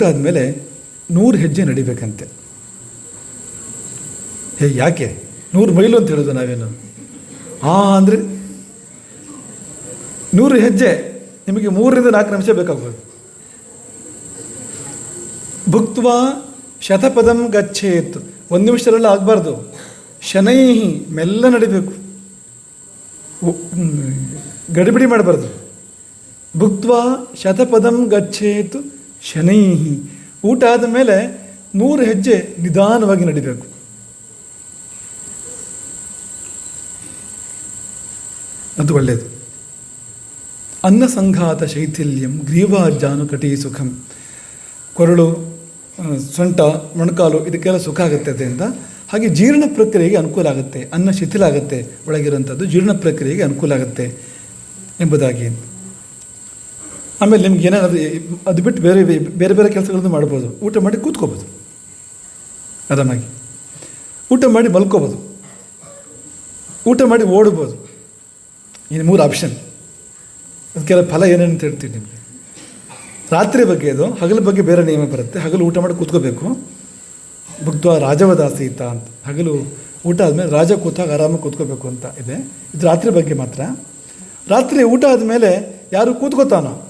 ಊಟ ಆದಮೇಲೆ ನೂರು ಹೆಜ್ಜೆ ನಡಿಬೇಕಂತೆ. ಹೇ, ಯಾಕೆ? ನೂರು ಮೈಲು ಅಂತ ಹೇಳೋದು ನಾವೇನು? ಆ, ಅಂದರೆ ನೂರು ಹೆಜ್ಜೆ, ನಿಮಗೆ ಮೂರರಿಂದ ನಾಲ್ಕು ನಿಮಿಷ ಬೇಕಾಗ್ಬೋದು. ಭುಕ್ತ್ವ ಶತಪದಂ ಗಚ್ಚೇತ್. ಒಂದು ನಿಮಿಷದಲ್ಲ ಆಗಬಾರ್ದು. ಶನೈಹಿ ಮೆಲ್ಲ ನಡಿಬೇಕು. ಗಡಿಬಿಡಿ ಮಾಡಬಾರ್ದು. ಭುಕ್ತ್ವ ಶತಪದಂ ಗಚ್ಚೇತ್. ಶನೈಹಿ ಊಟ ಆದ ಮೇಲೆ ನೂರು ಹೆಜ್ಜೆ ನಿಧಾನವಾಗಿ ನಡಿಬೇಕು. ಅದು ಒಳ್ಳೆಯದು ಅನ್ನ ಸಂಘಾತ ಶೈಥಿಲ್ಯಂ ಗ್ರೀವಾಜಾನು ಕಟಿ ಸುಖಂ. ಕೊರಳು ಸೊಂಟ, ಮೊಣಕಾಲು, ಇದಕ್ಕೆಲ್ಲ ಸುಖ ಆಗುತ್ತೆ ಅದರಿಂದ. ಹಾಗೆ ಜೀರ್ಣ ಪ್ರಕ್ರಿಯೆಗೆ ಅನುಕೂಲ ಆಗುತ್ತೆ. ಅನ್ನ ಶಿಥಿಲ ಆಗುತ್ತೆ. ಒಳಗಿರುವಂಥದ್ದು ಜೀರ್ಣ ಪ್ರಕ್ರಿಯೆಗೆ ಅನುಕೂಲ ಆಗುತ್ತೆ ಎಂಬುದಾಗಿ. ಆಮೇಲೆ ನಿಮ್ಗೆ ಏನಾದ್ರು ಅದು ಬಿಟ್ಟು ಬೇರೆ ಬೇರೆ ಬೇರೆ ಕೆಲಸಗಳನ್ನು ಮಾಡ್ಬೋದು. ಊಟ ಮಾಡಿ ಕೂತ್ಕೋಬೋದು. ಆರಾಮಾಗಿ. ಊಟ ಮಾಡಿ ಮಲ್ಕೋಬೋದು. ಊಟ ಮಾಡಿ ಓಡ್ಬೋದು. ಇನ್ನು ಮೂರು ಆಪ್ಷನ್ ಅದಕ್ಕೆಲ್ಲ ಫಲ ಏನೇನು ಅಂತ ಹೇಳ್ತೀನಿ ನಿಮಗೆ. ರಾತ್ರಿ ಬಗ್ಗೆ ಅದು, ಹಗಲ ಬಗ್ಗೆ ಬೇರೆ ನಿಯಮ ಬರುತ್ತೆ. ಹಗಲು ಊಟ ಮಾಡಿ ಕೂತ್ಕೋಬೇಕು. ಭುಕ್ತ ರಾಜವದಾಸೀತ ಅಂತ. ಹಗಲು ಊಟ ಆದಮೇಲೆ ರಾಜ ಕೂತಾಗ ಆರಾಮಾಗಿ ಕೂತ್ಕೋಬೇಕು ಅಂತ ಇದೆ. ಇದು ರಾತ್ರಿ ಬಗ್ಗೆ ಮಾತ್ರ. ರಾತ್ರಿ ಊಟ ಆದಮೇಲೆ ಯಾರು ಕೂತ್ಕೋತಾನೋ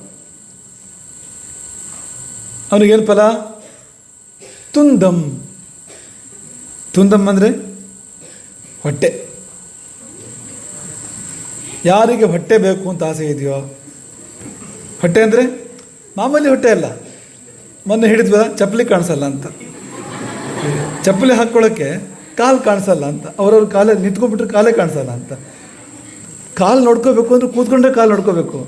ಅವನಿಗೇನು ಫಲ ತುಂದಂ ತುಂದಂ ಅಂದರೆ ಹೊಟ್ಟೆ. ಯಾರಿಗೆ ಹೊಟ್ಟೆ ಬೇಕು ಅಂತ ಆಸೆ ಇದೆಯೋ? ಹೊಟ್ಟೆ ಅಂದರೆ ಮಾಮೂಲಿ ಹೊಟ್ಟೆ ಅಲ್ಲ. ಮೊನ್ನೆ ಹಿಡಿದ್ವಲ್ಲ ಚಪ್ಪಲಿ ಕಾಣಿಸಲ್ಲ ಅಂತ. ಚಪ್ಪಲಿ ಹಾಕ್ಕೊಳ್ಳೋಕ್ಕೆ ಕಾಲು ಕಾಣಿಸಲ್ಲ ಅಂತ. ಅವ್ರವ್ರ ಕಾಲೇ ನಿಂತ್ಕೊಂಡ್ಬಿಟ್ರೆ ಕಾಲೇ ಕಾಣಿಸಲ್ಲ ಅಂತ. ಕಾಲು ನೋಡ್ಕೋಬೇಕು ಅಂದ್ರೆ ಕೂತ್ಕೊಂಡ್ರೆ ಕಾಲು ನೋಡ್ಕೋಬೇಕು.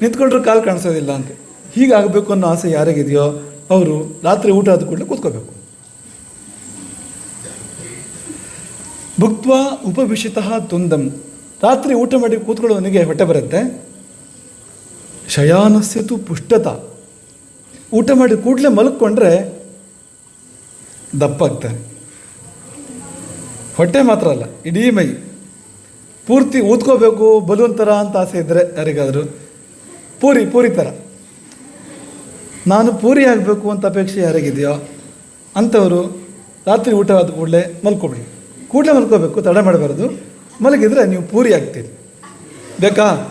ನಿಂತ್ಕೊಂಡ್ರೆ ಕಾಲು ಕಾಣಿಸೋದಿಲ್ಲ ಅಂತ. ಹೀಗಾಗಬೇಕು ಅನ್ನೋ ಆಸೆ ಯಾರಿಗಿದೆಯೋ ಅವರು ರಾತ್ರಿ ಊಟ ಆದ ಕೂಡಲೇ ಕೂತ್ಕೋಬೇಕು. ಭುಕ್ತ್ವ ಉಪವಿಷಿತ ತುಂದಂ. ರಾತ್ರಿ ಊಟ ಮಾಡಿ ಕೂತ್ಕೊಳ್ಳೋವನಿಗೆ ಹೊಟ್ಟೆ ಬರುತ್ತೆ? ಶಯಾನಸ್ಯತು ಪುಷ್ಟತ. ಊಟ ಮಾಡಿ ಕೂಡಲೇ ಮಲ್ಕೊಂಡ್ರೆ ದಪ್ಪಾಗ್ತಾನೆ ಹೊಟ್ಟೆ ಮಾತ್ರ ಅಲ್ಲ, ಇಡೀ ಮೈ. ಪೂರ್ತಿ ಊದ್ಕೋಬೇಕು ಬಲೂನ್ ಥರ ಅಂತ ಆಸೆ ಇದ್ದರೆ ಯಾರಿಗಾದರೂ? ಪೂರಿ ಪೂರಿ ಥರ ನಾನು ಪೂರಿ ಆಗಬೇಕು ಅಂತ ಅಪೇಕ್ಷೆ ಯಾರಿಗಿದೆಯೋ ಅಂಥವರು ರಾತ್ರಿ ಊಟ ಆದ ಕೂಡಲೇ ಮಲ್ಕೊಬಿಡಿ. ಕೂಡಲೇ ಮಲ್ಕೋಬೇಕು, ತಡ ಮಾಡಬಾರ್ದು. ಮಲಗಿದ್ರೆ ನೀವು ಪೂರಿ ಆಗ್ತೀರಿ ಬೇಕಾ?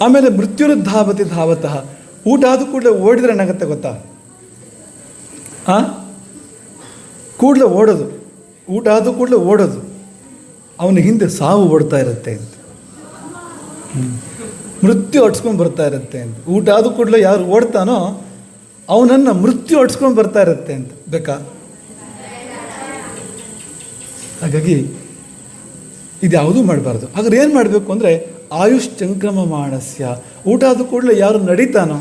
ಆಮೇಲೆ ಮೃತ್ಯುರುದ್ಧಾವತಿ ಧಾವತಃ. ಊಟ ಆದ ಕೂಡಲೇ ಓಡಿದ್ರೆ ಏನಾಗುತ್ತೆ ಗೊತ್ತಾ? ಆ? ಕೂಡಲೇ ಓಡೋದು. ಊಟ ಆದ ಕೂಡಲೇ ಓಡೋದು. ಅವನ ಹಿಂದೆ ಸಾವು ಓಡ್ತಾ ಇರುತ್ತೆ ಅಂತ. ಮೃತ್ಯು ಹೊಡ್ಸ್ಕೊಂಡು ಬರ್ತಾ ಇರುತ್ತೆ ಅಂತ. ಊಟ ಆದ ಕೂಡಲೇ ಯಾರು ಓಡ್ತಾನೋ ಅವನನ್ನು ಮೃತ್ಯು ಹೊಡ್ಸ್ಕೊಂಡು ಬರ್ತಾ ಇರುತ್ತೆ ಅಂತ. ಬೇಕಾ? ಹಾಗಾಗಿ ಇದ್ಯಾವುದೂ ಮಾಡಬಾರ್ದು. ಹಾಗಾದ್ರೆ ಏನು ಮಾಡಬೇಕು ಅಂದರೆ ಆಯುಷ್ ಚಂಕ್ರಮ ಮಾಡಸ್ಯ ಊಟ ಆದ ಕೂಡಲೇ ಯಾರು ನಡೀತಾನೋ,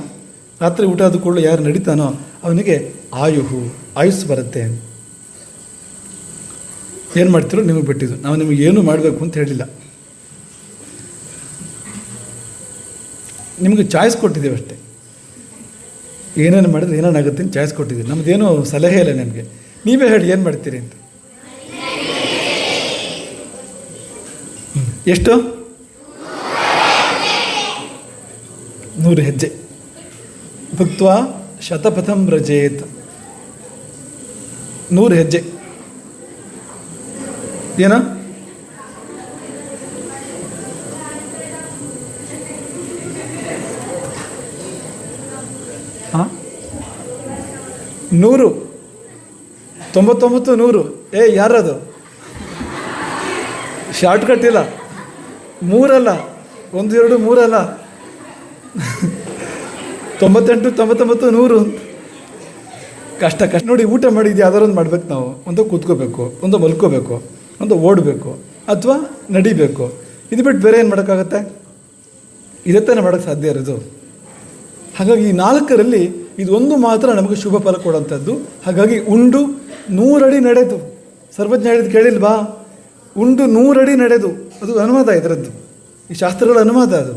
ರಾತ್ರಿ ಊಟ ಆದ ಕೂಡಲೇ ಯಾರು ನಡೀತಾನೋ ಅವನಿಗೆ ಆಯುಹು, ಆಯುಸ್ ಬರುತ್ತೆ ಏನು ಮಾಡ್ತಿರೋ ನಿಮಗೆ ಬಿಟ್ಟಿದ್ದು. ನಾವು ನಿಮಗೆ ಏನು ಮಾಡಬೇಕು ಅಂತ ಹೇಳಿಲ್ಲ. ನಿಮಗೆ ಚಾಯ್ಸ್ ಕೊಟ್ಟಿದ್ದೀವಿ ಅಷ್ಟೇ. ಏನೇನು ಮಾಡಿದ್ರೆ ಏನೇನಾಗುತ್ತೆ ಅಂತ ಚಾಯ್ಸ್ ಕೊಟ್ಟಿದ್ದೀವಿ. ನಮ್ಮದೇನು ಸಲಹೆ ಇಲ್ಲ ನಿಮಗೆ. ನೀವೇ ಹೇಳಿ ಏನು ಮಾಡ್ತೀರಿ ಅಂತ. ಎಷ್ಟು? ನೂರು ಹೆಜ್ಜೆ. ಭಕ್ತ ಶತಪಥಂ ರಜೇತ್. ನೂರು ಹೆಜ್ಜೆ. ಏನ? ನೂರು. ತೊಂಬತ್ತೊಂಬತ್ತು ನೂರು. ಏ, ಯಾರದು? ಶಾರ್ಟ್ ಕಟ್ ಇಲ್ಲ. ಮೂರಲ್ಲ. ಒಂದು, ಎರಡು, ಮೂರಲ್ಲ. ತೊಂಬತ್ತೆಂಟು, ತೊಂಬತ್ತೊಂಬತ್ತು, ನೂರು. ಕಷ್ಟ ಕಷ್ಟ. ನೋಡಿ, ಊಟ ಮಾಡಿದ್ದು ಯಾವ್ದಾರು ಒಂದು ಮಾಡ್ಬೇಕು ನಾವು. ಒಂದು ಕೂತ್ಕೋಬೇಕು, ಒಂದು ಮಲ್ಕೋಬೇಕು, ಒಂದು ಓಡಬೇಕು, ಅಥವಾ ನಡಿಬೇಕು. ಇದು ಬಿಟ್ಟು ಬೇರೆ ಏನು ಮಾಡೋಕ್ಕಾಗತ್ತೆ? ಇದೇ ತಾನೇ ಮಾಡೋಕ್ಕೆ ಸಾಧ್ಯ ಇರೋದು. ಹಾಗಾಗಿ ಈ ನಾಲ್ಕರಲ್ಲಿ ಇದೊಂದು ಮಾತ್ರ ನಮಗೆ ಶುಭ ಫಲ ಕೊಡುವಂಥದ್ದು ಹಾಗಾಗಿ ಉಂಡು ನೂರಡಿ ನಡೆದು, ಸರ್ವಜ್ಞ ಹೇಳಿದ್ದು ಕೇಳಿಲ್ವಾ? ಉಂಡು ನೂರಡಿ ನಡೆದು, ಅದು ಅನುವಾದ ಇದರದ್ದು. ಈ ಶಾಸ್ತ್ರಗಳ ಅನುವಾದ ಅದು.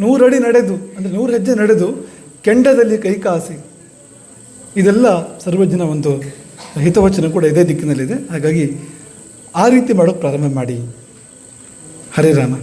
ನೂರಡಿ ನಡೆದು, ಅಂದರೆ ನೂರು ಹೆಜ್ಜೆ ನಡೆದು ಕೆಂಡದಲ್ಲಿ ಕೈ ಕಾಸಿ. ಇದೆಲ್ಲ ಸರ್ವಜ್ಞನ ಒಂದು ಹಿತವಚನ ಕೂಡ ಇದೇ ದಿಕ್ಕಿನಲ್ಲಿದೆ. ಹಾಗಾಗಿ ಆ ರೀತಿ ಮಾಡೋಕ್ಕೆ ಪ್ರಾರಂಭ ಮಾಡಿ. ಹರೇ ರಾಮ.